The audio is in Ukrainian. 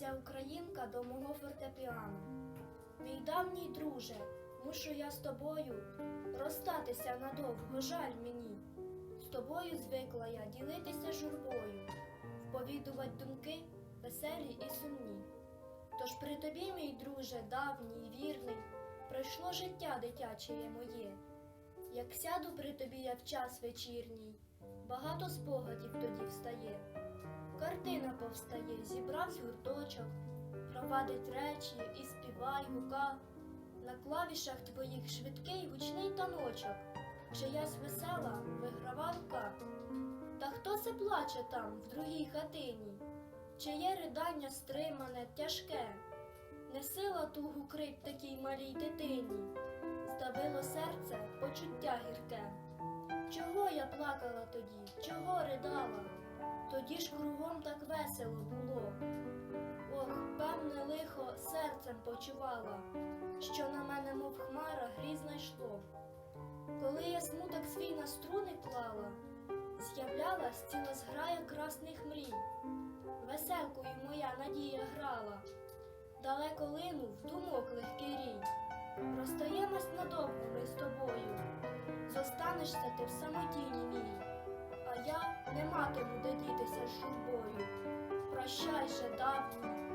Леся Українка до мого фортепіано. Мій давній друже, мушу я з тобою розстатися надовго, жаль мені. З тобою звикла я ділитися журбою, вповідувати думки веселі і сумні. Тож при тобі, мій друже, давній вірний, пройшло життя дитячеє моє. Як сяду при тобі я в час вечірній, багато спогадів тоді встає. Картина повстає, зібравсь гурточок, провадить речі і співай гука. На клавішах твоїх швидкий гучний таночок, чиясь весела виграва рука. Та хто це плаче там, в другій хатині? Чиє ридання стримане, тяжке, не сила тугу крить такій малій дитині, здавило серце почуття гірке. Чого я плакала тоді, чого ридала? Тоді ж кругом так весело було. Ох, певне лихо серцем почувала, що на мене, мов хмара, грізно йшло. Коли я смуток свій на струни клала, з'являлась ціла зграя красних мрій. Веселкою моя надія грала, далеко линув думок легкий рій. Розстаємось надовго ми з тобою, зостанешся ти в самотіні не матиму де дітися журбою. Прощай же, мій.